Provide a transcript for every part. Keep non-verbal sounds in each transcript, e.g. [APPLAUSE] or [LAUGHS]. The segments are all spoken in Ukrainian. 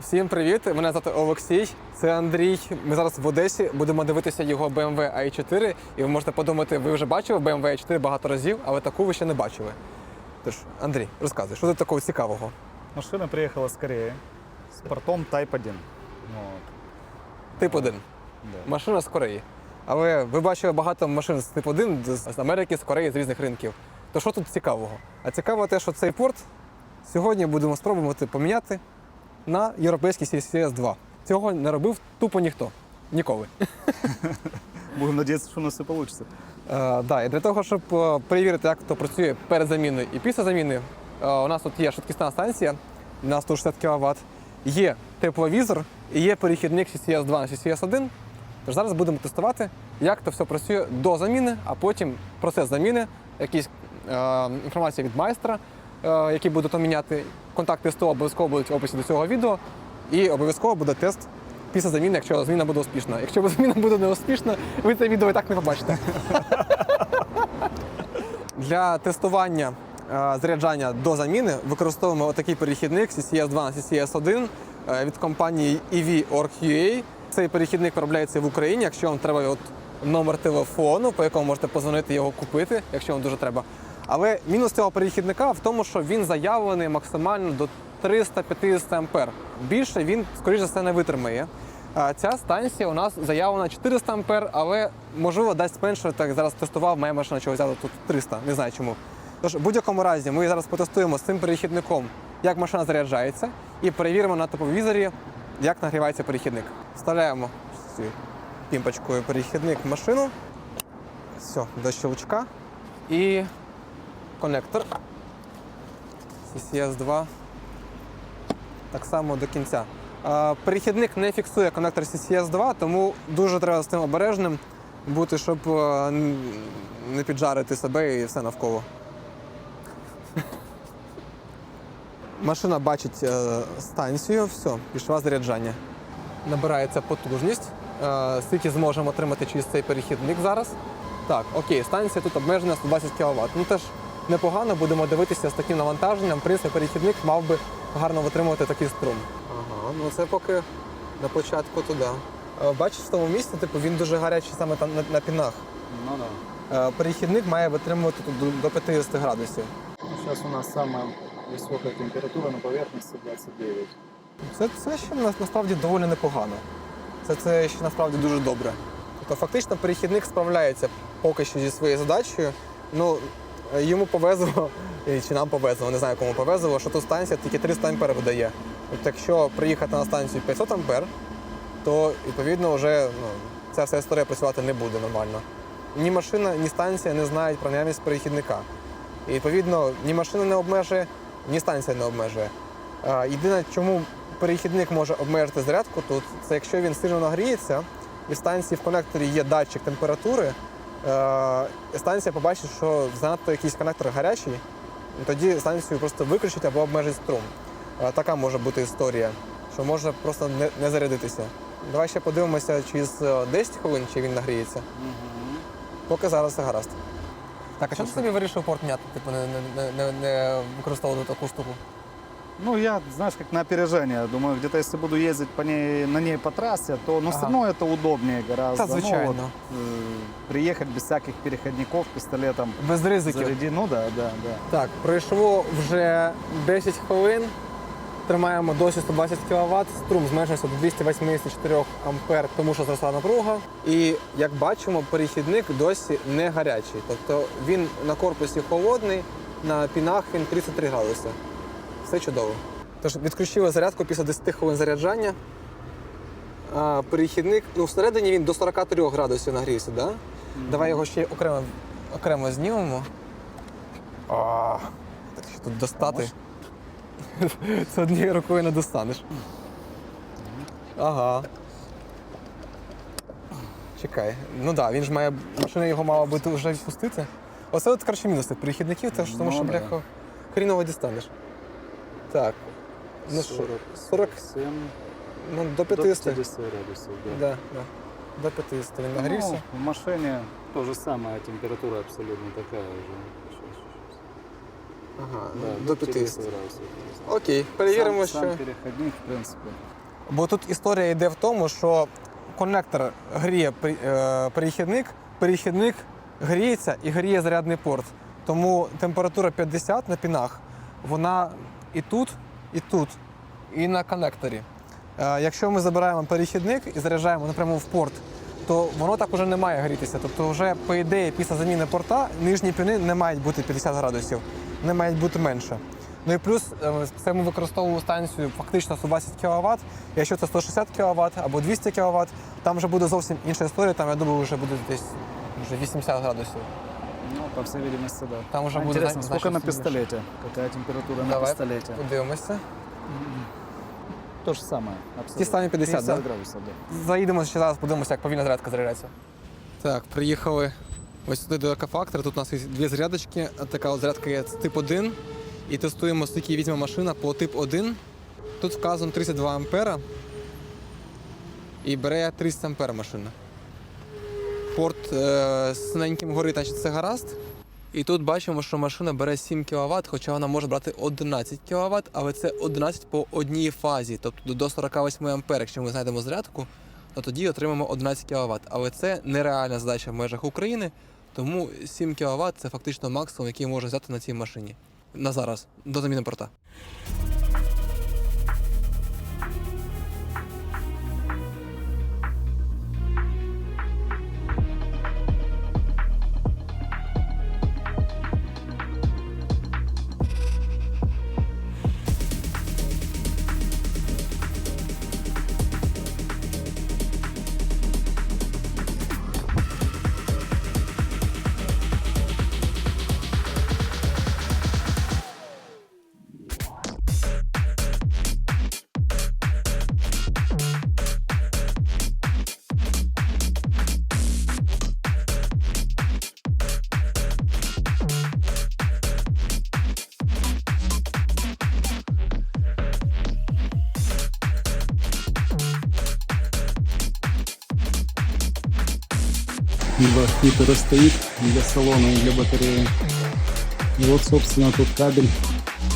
Всім привіт! Мене звати Олексій. Це Андрій. Ми зараз в Одесі будемо дивитися його BMW i4. І ви можете подумати, ви вже бачили BMW i4 багато разів, але таку ви ще не бачили. Тож, Андрій, розказуй, що тут такого цікавого? Машина приехала с Кореи с портом Type 1. Вот, Тип 1. да. Машина з Кореї. Але ви бачили багато машин з тип 1 з з Америки, з Кореї, з різних ринків. То що тут цікавого? А цікаво те, що цей порт сьогодні будемо спробувати поміняти на європейський CCS 2. Цього не робив тупо ніхто. Ніколи. [LAUGHS] Будем надеяться, что у нас все получится. Е, да, і для того, щоб е, перевірити, як то працює перед заміною і після заміни, е, у нас тут є швидкісна станція на 160 кВт, є тепловізор і є перехідник CCS 2 на CCS 1. Тож зараз будемо тестувати, як то все працює до заміни, а потім процес заміни, якісь е, інформація від майстра, е, який буде то міняти. Контакти СТО обов'язково будуть в описі до цього відео. І обов'язково буде тест після заміни, якщо заміна буде успішна. Якщо [LAUGHS] заміна буде не успішна, ви це відео і так не побачите. [LAUGHS] Для тестування е, заряджання до заміни використовуємо отакий перехідник CCS 2 на CCS 1 е, від компанії EV.org.ua. Цей перехідник виробляється в Україні. Якщо вам треба от номер телефону, по якому можете позвонити його купити, якщо вам дуже треба. Але мінус цього перехідника в тому, що він заявлений максимально до 350 ампер. Більше він, скоріш за все, не витримає. Ця станція у нас заявлена 400 ампер, але можливо дасть менше. Так зараз тестував, моя машина чого взяла тут 300, не знаю чому. Тож, в будь-якому разі, ми зараз потестуємо з цим перехідником, як машина заряджається, і перевіримо на тепловізорі, як нагрівається перехідник. Вставляємо цю пімпочкою перехідник в машину. Все, до щелчка. І конектор. CCS 2 так само до кінця. Перехідник не фіксує конектор CCS 2, тому дуже треба з тим обережним бути, щоб е, не піджарити себе і все навколо. Машина бачить е, станцію, все, пішла заряджання. Набирається потужність. Е, Скільки зможемо отримати через цей перехідник зараз. Так, окей, станція тут обмежена 120 кВт. Ну теж непогано, будемо дивитися з таким навантаженням. В принципі, перехідник мав би гарно витримувати такий струм. Ага, ну це поки на початку туди. Е, Бачиш, в тому місці, типу, він дуже гарячий саме там на, на пінах. Ну да. Е, Перехідник має витримувати тут до- до 50 градусів. Сейчас у нас самая высокая температура на поверхности 29. Це, це ще на- насправді доволі непогано. Це, це ще насправді дуже добре. Тобто фактично перехідник справляється поки що зі своєю задачею. Ну, йому повезло, чи нам повезло, не знаю, кому повезло, що тут станція тільки 300 ампер видає. Тобто, якщо приїхати на станцію 500 ампер, то відповідно вже ну, ця вся історія працювати не буде нормально. Ні машина, ні станція не знають про наявність перехідника. І відповідно ні машина не обмежує, ні станція не обмежує. А, Єдине, чому перехідник може обмежити зарядку тут, це якщо він сильно нагріється, і в станції в конекторі є датчик температури, е, станція побачить, що занадто якийсь конектор гарячий, і тоді станцію просто виключить або обмежить струм. Е, Така може бути історія, що може просто не, не зарядитися. Давай ще подивимося через е, 10 хвилин, чи він нагріється. Поки зараз все гаразд. Так, а що ти собі вирішив порт міняти? Типу не, не, не, не використовувати таку штуку? Ну, я, знаешь, как на опережение. Думаю, где-то если буду ездить по ней, на ней по трассе, то, ну, все Ага. равно это удобнее гораздо. Да, Ну, звичайно. вот, э, приехать без всяких переходников, пистолетом, Без ризиків. заряди. Ну да, да, да. Так, пройшло вже 10 хвилин. Тримаємо досі 120 кВт, струм зменшився до 284 ампер, тому що зросла напруга. І як бачимо, перехідник досі не гарячий. Тобто він на корпусі холодний, на пінах він 33 градуси. Все чудово. Тож відключили зарядку після 10 хвилин заряджання. А, перехідник, ну всередині він до 43 градусів нагрівся, да? Давай його ще окремо, окремо знімемо. А, так що тут достати. Це [LAUGHS] однією рукою не достанеш. Ага. Чекай. Ну так, да, він ж має. Машина його мала бути вже відпустити. Оце от коротше мінуси перехідників, це ж тому Ну, що да. бляха хріново дістанеш. Так. Ну що, 40, 47 ну до до 50. 50 градусов, да. Да, да. До 50 він нагрівся. Ну, в машине то же самое, температура абсолютно такая же. Щас, щас, щас. Ага, Да, ну, до 50. градусов. Окей, перевіримо, сам, що. Сам переходник, в принципе. Бо тут історія йде в тому, що коннектор гріє при- е, перехідник, перехідник гріється і гріє зарядний порт. Тому температура 50 на пінах, вона і тут, і тут, і на коннекторі. Е, Якщо ми забираємо перехідник і заряджаємо напряму в порт, то воно так уже не має грітися. Тобто, вже по ідеї, після заміни порта нижні піни не мають бути 50 градусів, вони мають бути менше. Ну і плюс е, це ми використовуємо станцію фактично 120 кВт. Якщо це 160 кВт або 200 кВт, там вже буде зовсім інша історія. Там я думаю, вже буде десь вже 80 градусів. Ну, по всей видимости, да. Там уже А будет Интересно, сколько на значительно пистолете? Какая температура на Давай. пистолете? Подивимося. То же самое. Абсолютно. самі 50, да? градусов, да. Заїдемо ще зараз, подивимося, як повільно зарядка заряджається. Так, приїхали ось сюди до екофактора. Тут у нас є дві зарядочки. Така от зарядка є тип 1. І тестуємо, скільки візьме машина по тип 1. Тут вказано 32 ампера. І бере 30 ампер машина. Порт е, синеньким горить, значить це гаразд. І тут бачимо, що машина бере 7 кВт, хоча вона може брати 11 кВт, але це 11 по одній фазі, тобто до 48 А. Якщо ми знайдемо зарядку, то тоді отримаємо 11 кВт. Але це нереальна задача в межах України, тому 7 кВт це фактично максимум, який може взяти на цій машині. На зараз, до заміни порта. Два хитера стоит для салона и для батареи. И вот, собственно, тут кабель,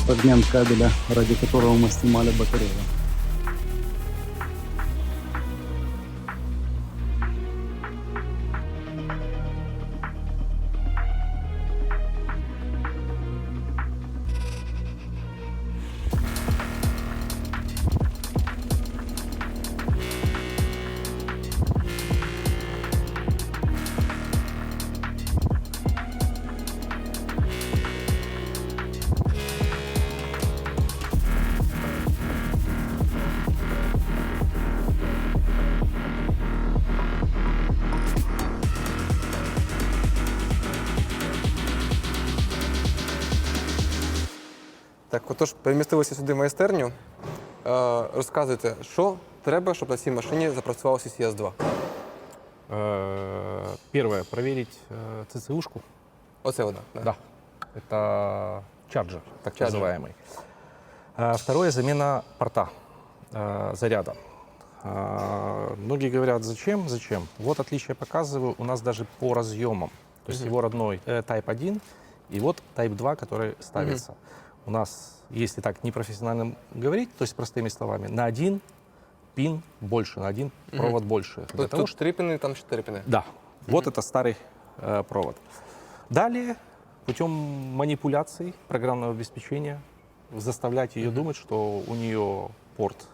фрагмент кабеля, ради которого мы снимали батарею. отож, перемістилися сюди в майстерню. Е, розказуйте, що треба, щоб на цій машині запрацював CCS 2. Э, Первое, проверить э, ЦЦУшку. Оце вона. Да. Это чарджер, так Чарджер. называемый. А Второе, замена порта э, заряда. А, Многие говорят, зачем, зачем. Вот отличие показываю, у нас даже по разъемам. То есть его родной э, Type 1 и вот Type 2, который ставится. У нас, если так непрофессионально говорить, то есть простыми словами, на один пин больше, на один провод больше. Для Тут, того, тут 3 піни, там 4 піни. да, вот это старый э, провод. Далее, путем манипуляций программного обеспечения, заставлять ее думать, что у нее порт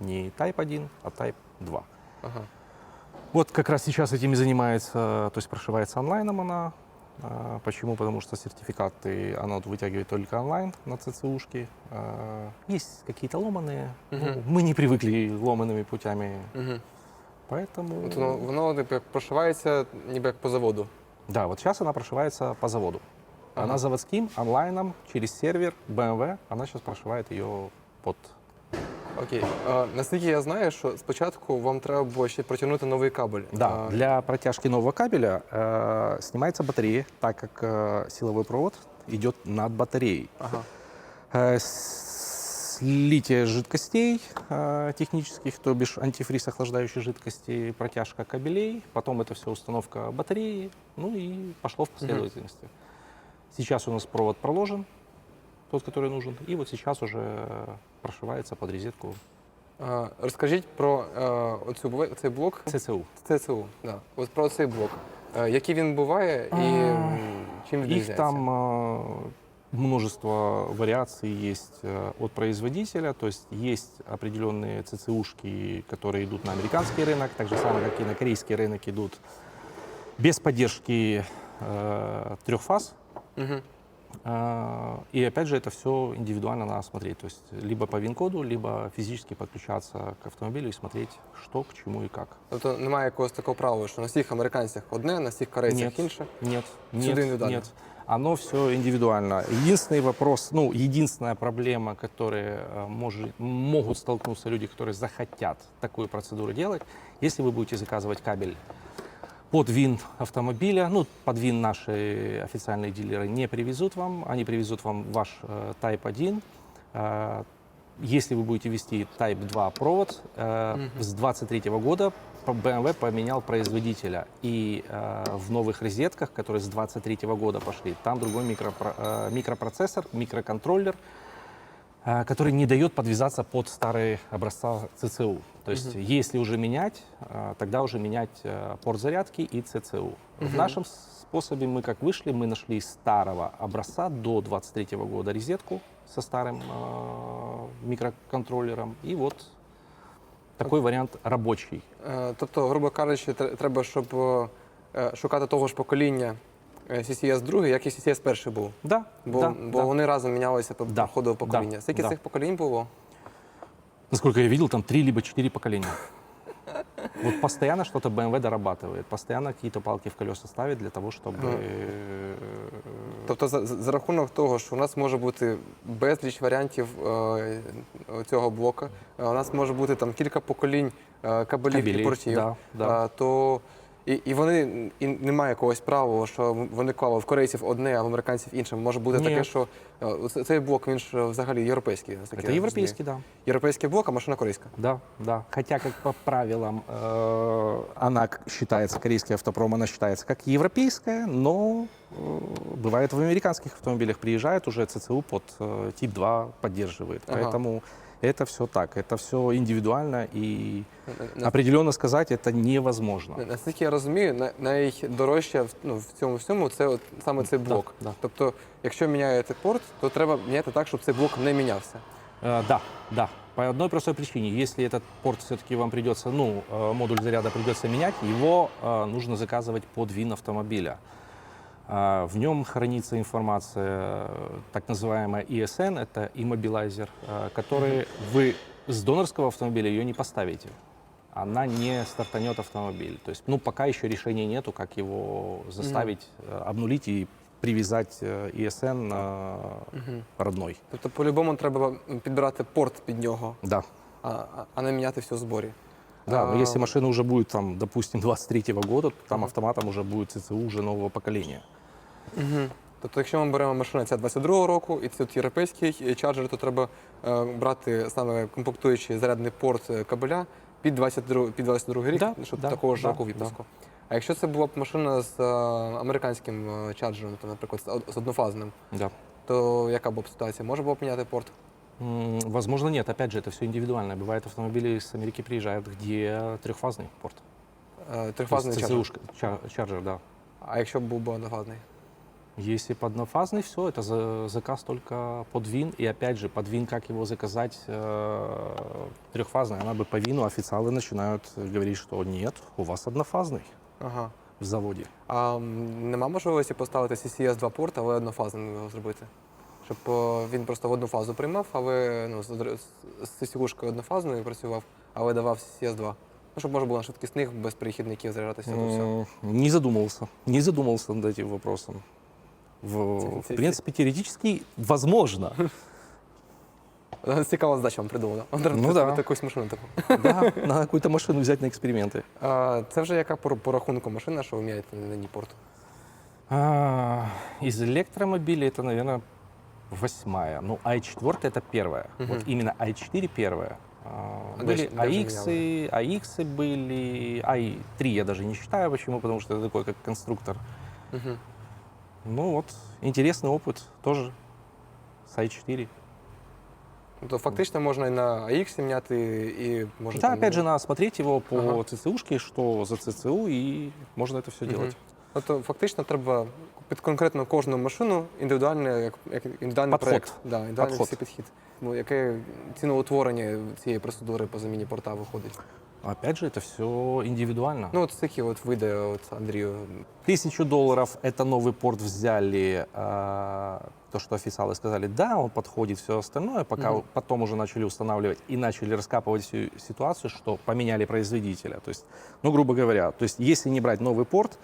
не Type 1, а Type 2. Ага. Вот как раз сейчас этим и занимается, то есть прошивается онлайном она. А, Почему? Потому что сертификаты она вот вытягивает только онлайн на ЦЦУшке. А, Есть какие-то ломаные. ну, Мгм. мы не привыкли ломаными путями, Угу. поэтому... От воно, воно ніби як прошивається ніби як по заводу. Да, вот сейчас она прошивается по заводу. Ага. Она заводским, онлайном, через сервер BMW. Она сейчас прошивает ее под... Окей. А, наскільки я знаю, що спочатку вам треба було ще протягнути новий кабель. Да, А, для протяжки нового кабеля э, снимается батарея, так как э, силовой провод идет над батареей. Ага. Э, слитие жидкостей э, технических, то бишь антифриз охлаждающей жидкости, протяжка кабелей, потом это все установка батареи, ну и пошло в последовательности. Сейчас у нас провод проложен, тот, который нужен. И вот сейчас уже прошивается под розетку Е, Розкажіть про е, оцю, бле- цей блок ЦЦУ. ЦЦУ. Да. От про цей блок. Е, Який він буває і м, чим Их відрізняється? там э, множество вариаций есть э, от производителя, то есть есть определенные ЦЦУшки, которые идут на американский рынок, так же самое, как и на корейский рынок идут без поддержки э, трех фаз. Мгм. А, И опять же, это все индивидуально надо смотреть. То есть либо по ВИН-коду, либо физически подключаться к автомобилю и смотреть, что, к чему и как. Тобто немає якогось такого правила, що на всіх американцях одне, на всіх корейцях Нет. інше. Нет, Всюду нет, индивидуально. нет. Оно все индивидуально. Единственный вопрос, ну, единственная проблема, которая э, может, могут столкнуться люди, которые захотят такую процедуру делать, если вы будете заказывать кабель под ВИН автомобиля, ну, под ВИН наши официальные дилеры не привезут вам, они привезут вам ваш э, Type 1. Э, если вы будете вести Type 2 провод, э, Мгм. с 23 года BMW поменял производителя. И э, в новых розетках, которые с 23 года пошли, там другой микропро- э, микропроцессор, микроконтроллер, который не дает подвязаться под старые образца ЦЦУ. То есть, Мгм. если уже менять, э, тогда уже менять э, порт зарядки и ЦЦУ. В Мгм. нашем способе мы как вышли, мы нашли старого образца до 23 года розетку со старым э, микроконтроллером. И вот такой вариант рабочий. Е, Тобто, грубо кажучи, тр- треба, щоб е, шукати того ж покоління е, CCS 2, як і CCS перший був. Да, Бо, да, бо да. вони разом мінялися по Да, ходу покоління. да, Скільки да. цих поколінь було? Насколько я видел, там три либо четыре поколения. Вот постоянно что-то BMW дорабатывает, постоянно какие-то палки в колеса ставит для того, чтобы... Ага. э, Тобто, за, за за рахунок того, що у нас може бути безліч варіантів е, цього блока, е, у нас може бути там кілька поколінь е, кабелів і кабелей, портів, да, да. е, то і, і вони і немає якогось правила, що вони клали в корейців одне, а в американців інше. Може бути таке, Ні. що е, це- цей блок він ж взагалі європейський. наскільки Это я европейский, да. розумію. Європейський блок, а машина корейська. Да, да. Хотя, как по правилам, э, она к- считается, корейский автопром, она считается как европейская, но э, бывает в американских автомобилях приезжает уже ЦЦУ под э, тип 2 поддерживает. Ага. Поэтому это все так, это все индивидуально и На- на- определенно сказать это невозможно. На- Наскільки я розумію, на- найдорожче в- ну, в цьому всьому це от саме цей Да, блок. да. Тобто, якщо міняєте порт, то треба міняти так, щоб цей блок не мінявся. Э, Да, да. По одной простой причине. Если этот порт все-таки вам придется, ну, э, модуль заряда придется менять, его э, нужно заказывать под ВИН автомобиля. А, В нем хранится информация, э, так называемая ESN, это иммобилайзер, э, который вы с донорского автомобиля ее не поставите. Она не стартанет автомобиль. То есть, ну, пока еще решения нету, как его заставить э, обнулить и привязать э, ESN э, родной. Тобто, по-любому треба підбирати порт під нього, Да. а, а- а не міняти все в зборі. Да, но А, если машина уже будет, там, допустим, 23 года, то там Мгм. автоматом уже будет ЦЦУ уже нового поколения. Мгм. Тобто, якщо ми беремо машину ця 22-го року, і це от європейський е, чарджер, то треба е, брати саме комплектуючий зарядний порт е, кабеля під 22, під 22 рік, Да, щоб да, такого ж да, року випуску. А якщо це була б машина з е, американським е, чарджером, то, наприклад, з од- з однофазним, Да. то яка була б ситуація? Може було б міняти порт? М, Возможно, нет. Опять же, это все индивидуально. Бывает, автомобили с Америки приезжают, где трехфазный порт. Е, То Трифазний есть чарджер. ЦЦУшка, чар- чарджер, да. А якщо б був би однофазний? Если под однофазный, все, это за- заказ только под ВИН. И опять же, под ВИН, как его заказать э, трехфазный, она бы по ВИНу официалы начинают говорить, что нет, у вас однофазный Ага. в заводе. А м, нема можливості поставити CCS 2 порт, але однофазним його зробити? Щоб е, він просто в одну фазу приймав, але ну, з, з, з CCU-шкою однофазною працював, але давав CCS 2. Ну, щоб можна було на швидкісних без перехідників заряджатися. то все. М, Не задумывался. Не задумывался над этим вопросом. В, в принципе, теоретически возможно. Е, Цікава задача вам придумана. Ну да. якусь машину таку. Да, [LAUGHS] надо какую-то машину взять на эксперименты. А, це вже яка по, по рахунку машина, що ви міняєте на ній порт? А, Из электромобилей это, наверное, восьмая. Ну, i4 это первая. Мгм. Вот именно i4 первая. А, А Были дальше- дальше AX, AX были, i3 я даже не считаю. Почему? Потому что это такой как конструктор. Угу. Ну вот, интересный опыт тоже с i4. Тобто фактично можна і на AX міняти, і можна Да, там, опять же, надо смотреть его по Ага. ЦЦУшке, что за ЦЦУ, и можно это все Мгм. делать. Тобто фактично треба під конкретно кожну машину індивідуальний, як, як індивідуальний Підход. проєкт. Да, індивідуальний Підход. всі підхід. Ну, яке ціноутворення цієї процедури по заміні порта виходить? Опять же, это все индивидуально. Ну, от такі от вийде от Андрію. Тысячу долларов это новый порт взяли, а, то, что официалы сказали, да, он подходит, все остальное, пока Мгм. потом уже начали устанавливать и начали раскапывать всю ситуацию, что поменяли производителя. То есть, ну, грубо говоря, то есть, если не брать новый порт, а, м,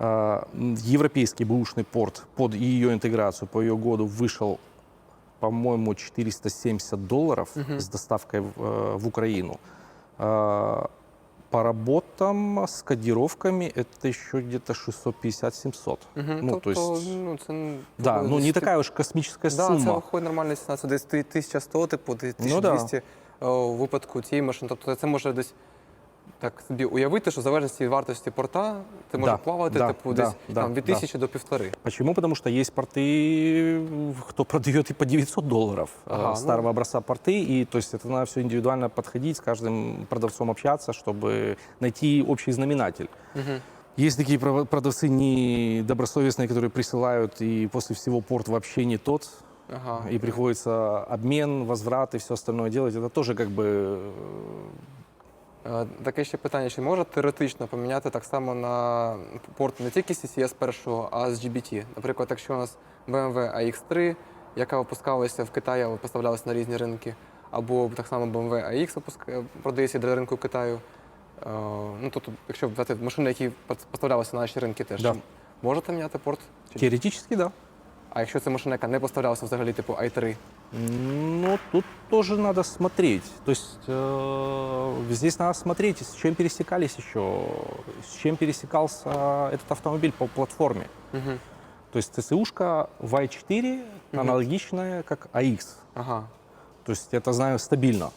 европейский бэушный порт под ее интеграцию, по ее году вышел, по-моему, 470 долларов Мгм. с доставкой в, э, в Украину. А, По работам с кодировками это еще где-то 650-700. Угу. Ну, тобто, то есть- ну, це н- Да, такое ну не десь такая уж космическая Да, це сумма. виходить нормальна ціна. Це десь ти- 1100, типу, ти- Ну да. 1200 о, у випадку цієї машини. Тобто це може десь так собі уявити, що в залежності від вартості порта ти можеш Да, плавати да, типу, да, десь да, там, від да. 1000 до півтори. Почему? Потому что есть порты, кто продает и по 900 долларов э, Ага, ну. старого образца порты, и то есть это надо все индивидуально подходить, с каждым продавцом общаться, чтобы найти общий знаменатель. Угу. Есть такие пров- продавцы недобросовестные, которые присылают, и после всего порт вообще не тот, Ага. и приходится обмен, возврат и все остальное делать. Это тоже как бы э, Е, Таке ще питання: чи може теоретично поміняти так само на порт не тільки CCS першого, а з GBT? Наприклад, якщо у нас BMW AX3, яка випускалася в Китаї, але поставлялася на різні ринки, або так само BMW AX продається для ринку Китаю. Е, Ну, тобто, якщо взяти машини, які поставлялися на наші ринки теж, Да. можете міняти порт? Чи- теоретически, да. А якщо це машина, яка не поставлялася взагалі, типу i3? Ну, тут тоже надо смотреть. То есть э, здесь надо смотреть, с чем пересекались еще, с чем пересекался этот автомобиль по платформе. Угу. То есть ЦЦУшка в i4 Мгм. аналогичная, как AX. Ага. То есть это знаю стабильно.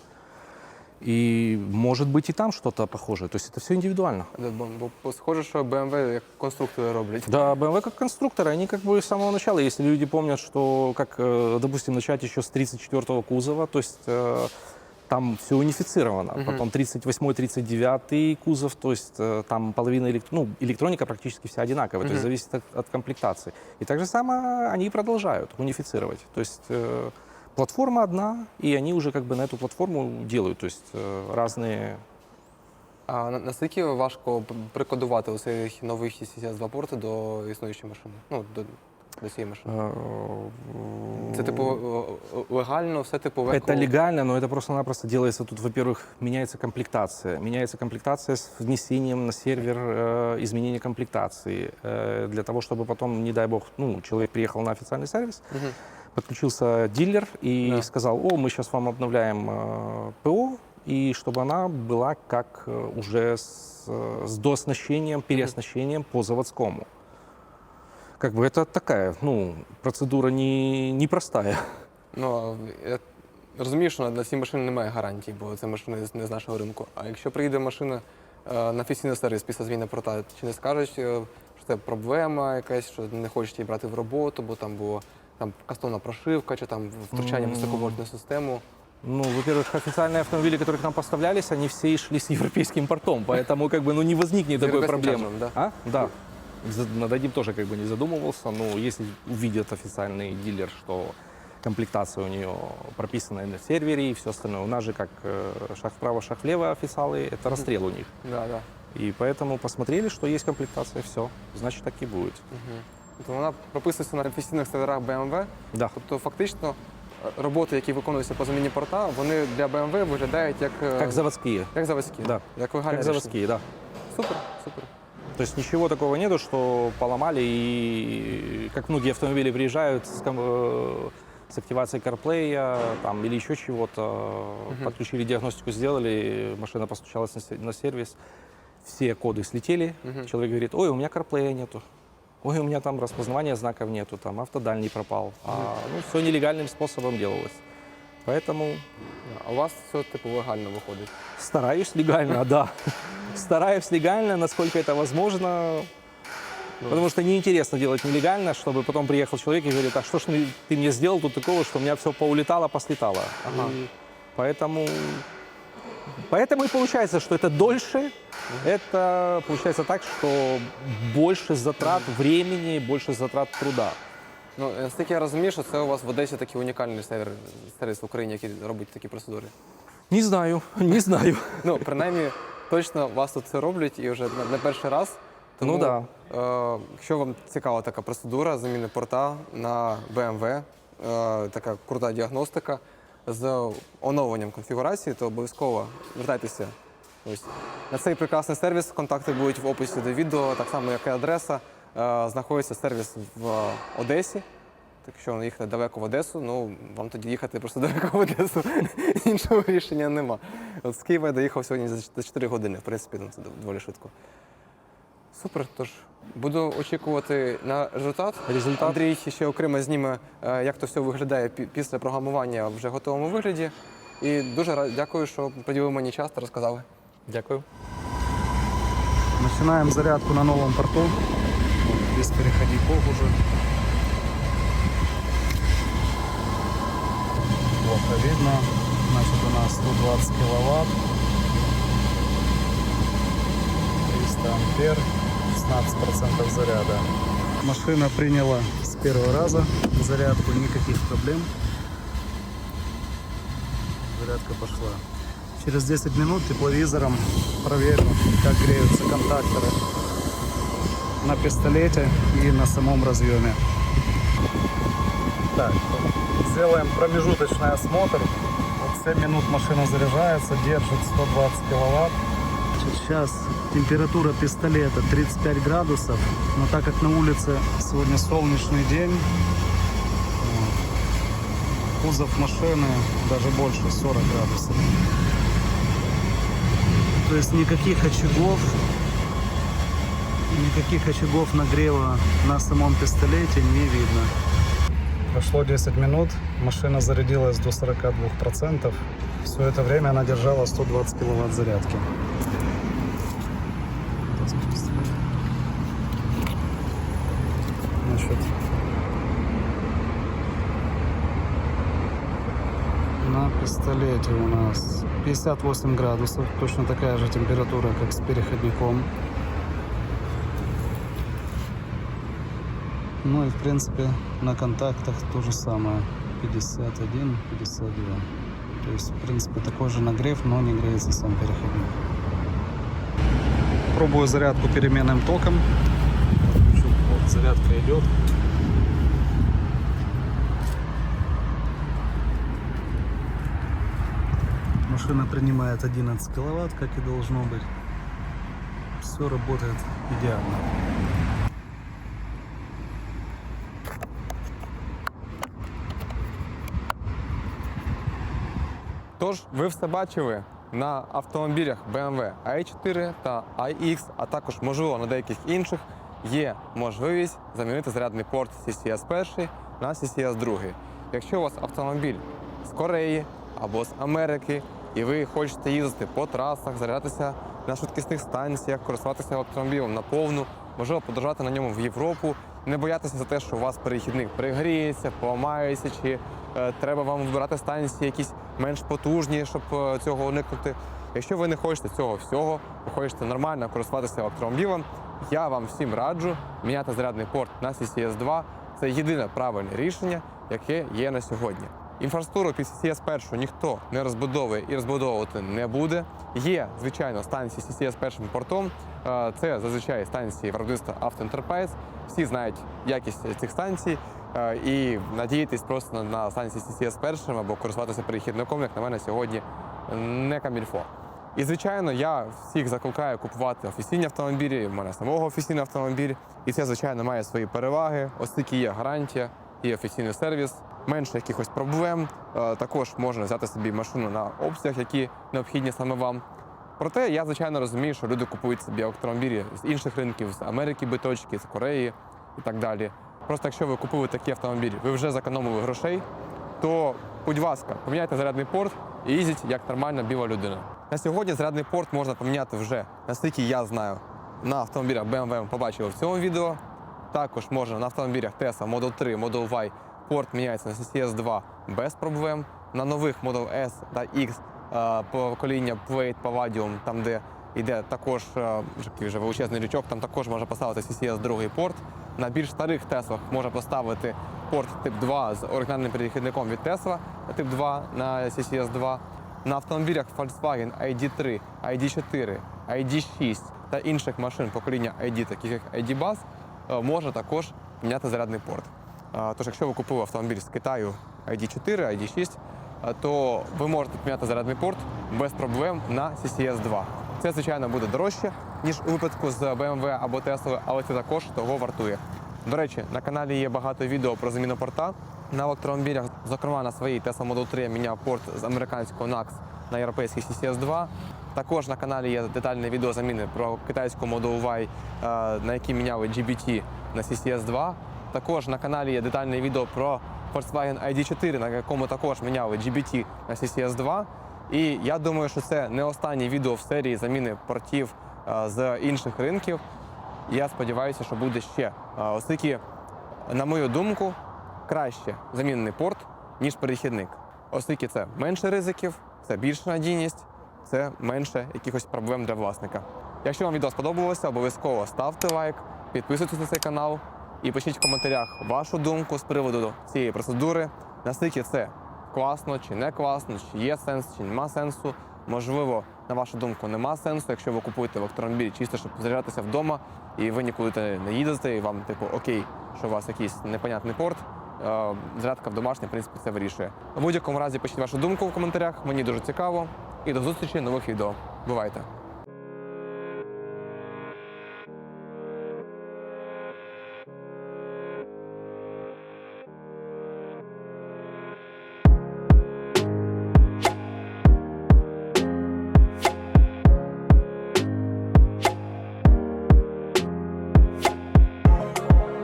И может быть и там что-то похожее. То есть это все индивидуально. Бо, бо- бо схоже, що BMW як конструктори роблять. Да, BMW как конструкторы, они как бы с самого начала, если люди помнят, что, как, э, допустим, начать еще с 34-го кузова, то есть э, там все унифицировано. Мгм. Потом 38-39 кузов, то есть э, там половина элект... ну, электроника практически вся одинаковая, то есть Мгм. зависит от, от комплектации. И так же самое они и продолжают унифицировать. То есть э, платформа одна, и они уже как бы на эту платформу делают, то есть э, разные А на- наскільки важко п- прикодувати оцей новий CCS 2 порти до існуючої машини? Ну, до, до цієї машини. э, Це типу е, е, легально, все типу легко. Это легально, но это просто-напросто делается тут, во-первых, меняется комплектация. Меняется комплектация с внесением на сервер э, изменения комплектации. э, для того, чтобы потом, не дай бог, ну, человек приехал на официальный сервис, Мгм. подключился дилер и Да. сказал, о, мы сейчас вам обновляем э, ПО, и чтобы она была как э, уже с, э, с дооснащением, переоснащением по заводскому. Как бы это такая, ну, процедура не, непростая. Ну, а я розумію, що на цій машині немає гарантій, бо це машини з- не з нашого ринку. А якщо приїде машина е, на офіційний сервіс після зміни порта, чи не скажуть, е, що це проблема якась, що не хочуть її брати в роботу, бо там була там кастомна прошивка, чи там втручання в високовольтну систему. Ну, во-первых, официальные автомобили, которые к нам поставлялись, они все шли с европейским портом, [LAUGHS] поэтому как бы ну не возникнет такой проблемы. да? А? Да. Над этим тоже как бы не задумывался, но если увидит официальный дилер, что комплектация у нее прописана на сервере и все остальное, у нас же как э, шаг вправо, шаг влево официалы, это расстрел у них. Да, да. И поэтому посмотрели, что есть комплектация, все, значит так и будет. Угу. Тобто вона прописується на офіційних серверах BMW, Да. Тобто, фактично, е, роботи, які виконуються по заміні порта, вони для BMW виглядають як, е, Как заводские. як заводські. Да. Як легальне Как рішення. заводские, да. Супер, супер. То есть ничего такого нету, что поломали и как многие автомобили приезжают с, ком- э, с активацией CarPlay там, или еще чего-то, подключили диагностику, сделали, машина постучалась на, се- на сервис, все коды слетели, человек говорит, ой, у меня CarPlay нету, ой, у меня там распознавания знаков нету, там автодальний пропал. А, ну, все нелегальным способом делалось. Поэтому А у вас все типу легально виходить. стараюсь легально, да. [LAUGHS] Стараюсь легально, насколько это возможно. Потому что неинтересно делать нелегально, чтобы потом приехал человек и говорит, а что ж ты ты мне сделал тут такого, что у меня все поулетало, послетало. Ага. И поэтому, поэтому и получается, что это дольше, это получается так, что больше затрат времени, больше затрат труда. Ну, наскільки я розумію, що це у вас в Одесі такий унікальний сервіс, сервіс в Україні, який робить такі процедури. Не знаю, [LAUGHS] не знаю. Ну, принаймні, точно вас тут це роблять і вже не, не перший раз. Тому, Ну да. е, якщо вам цікава така процедура заміни порта на BMW, е, така крута діагностика з оновленням конфігурації, то обов'язково звертайтеся ось на цей прекрасний сервіс. Контакти будуть в описі до відео, так само як і адреса. Е, знаходиться сервіс в Одесі. Так якщо їхати далеко в Одесу, ну вам тоді їхати просто далеко в Одесу. [LAUGHS] Іншого рішення нема. От з Києва я доїхав сьогодні за 4 години. В принципі, ну, це доволі швидко. Супер. Тож буду очікувати на результат. Результат. Андрій ще окремо зніме, е, як то все виглядає після програмування в вже готовому вигляді. І дуже ра- дякую, що приділили мені час та розказали. Дякую. Начинаем зарядку на новом порту. Без переходников уже. Плохо видно. Значит, у нас 120 киловатт. 300 ампер. 16% заряда. Машина приняла с первого раза зарядку, никаких проблем. Зарядка пошла. Через 10 минут тепловизором проверим, как греются контакторы на пистолете и на самом разъеме. Так, сделаем промежуточный осмотр. Вот 7 минут машина заряжается, держит 120 киловатт. Сейчас температура пистолета 35 градусов, но так как на улице сегодня солнечный день, кузов машины даже больше 40 градусов. То есть никаких очагов, никаких очагов нагрева на самом пистолете не видно. Прошло 10 минут, машина зарядилась до 42%. Все это время она держала 120 киловатт зарядки. Значит, пистолете у нас 58 градусов, точно такая же температура, как с переходником. Ну и в принципе на контактах то же самое. 51, 52. То есть в принципе такой же нагрев, но не греется сам переходник. Пробую зарядку переменным током. Вот зарядка идет. Машина принимает 11 киловатт, как и должно быть. Все работает идеально. Тож, ви все бачили на автомобілях BMW i4 та iX, а також, можливо, на деяких інших є можливість замінити зарядний порт CCS 1 на CCS 2. Якщо у вас автомобіль з Кореї або з Америки, і ви хочете їздити по трасах, заряджатися на швидкісних станціях, користуватися автомобілем на повну, можливо, подорожати на ньому в Європу, не боятися за те, що у вас перехідник пригріється, поламається, чи е, треба вам вибирати станції якісь менш потужні, щоб е, цього уникнути. Якщо ви не хочете цього всього, ви хочете нормально користуватися електромобілем, я вам всім раджу міняти зарядний порт на CCS 2. Це єдине правильне рішення, яке є на сьогодні. Інфраструктуру під CCS 1 ніхто не розбудовує і розбудовувати не буде. Є, звичайно, станції CCS першим портом. Е, Це зазвичай станції виробництва Enterprise. Всі знають якість цих станцій. Е, І надіятись просто на- станції CCS першим або користуватися перехідником, як на мене, сьогодні не камільфо. І звичайно, я всіх закликаю купувати офіційні автомобілі. У мене самого офіційний автомобіль, і це звичайно має свої переваги, оскільки є гарантія, є офіційний сервіс, менше якихось проблем. Е, Також можна взяти собі машину на обсяг, які необхідні саме вам. Проте я звичайно розумію, що люди купують собі автомобілі з інших ринків, з Америки биточки, з Кореї і так далі. Просто якщо ви купили такі автомобілі, ви вже зекономили грошей, то, будь ласка, поміняйте зарядний порт і їздіть як нормальна біла людина. На сьогодні зарядний порт можна поміняти вже, наскільки я знаю, на автомобілях BMW побачили в цьому відео. Також можна на автомобілях Tesla Model 3, Model Y порт міняється на CCS 2 без проблем. На нових Model S та X е, покоління Plate Palladium, там де йде також е, вже величезний лючок, там також можна поставити CCS 2 порт. На більш старих Теслах можна поставити порт тип 2 з оригінальним перехідником від Tesla тип 2 на CCS 2. На автомобілях Volkswagen ID3, ID4, ID6 та інших машин покоління ID, таких як ID Buzz, е, можна також міняти зарядний порт. Тож, якщо ви купили автомобіль з Китаю ID4, ID6, е, то ви можете поміняти зарядний порт без проблем на CCS 2. Це, звичайно, буде дорожче, ніж у випадку з BMW або Tesla, але це також того вартує. До речі, на каналі є багато відео про заміну порта на електромобілях. Зокрема, на своїй Tesla Model 3 я міняв порт з американського NAX на європейський CCS 2. Також на каналі є детальне відео заміни про китайську Model Y, е, на якій міняли GBT на CCS 2. Також на каналі є детальне відео про Volkswagen ID4, на якому також міняли GBT на CCS 2. І я думаю, що це не останнє відео в серії заміни портів е, з інших ринків. Я сподіваюся, що буде ще. Е, Оскільки, на мою думку, краще замінений порт, ніж перехідник. Оскільки це менше ризиків, це більша надійність, це менше якихось проблем для власника. Якщо вам відео сподобалося, обов'язково ставте лайк, підписуйтесь на цей канал і пишіть в коментарях вашу думку з приводу цієї процедури, наскільки це класно чи не класно, чи є сенс, чи нема сенсу. Можливо, на вашу думку, нема сенсу, якщо ви купуєте електромобіль чисто, щоб заряджатися вдома, і ви нікуди не їдете, і вам, типу, окей, що у вас якийсь непонятний порт. е, Зарядка в домашній, в принципі, це вирішує. У будь-якому разі пишіть вашу думку в коментарях, мені дуже цікаво. І до зустрічі нових відео. Бувайте!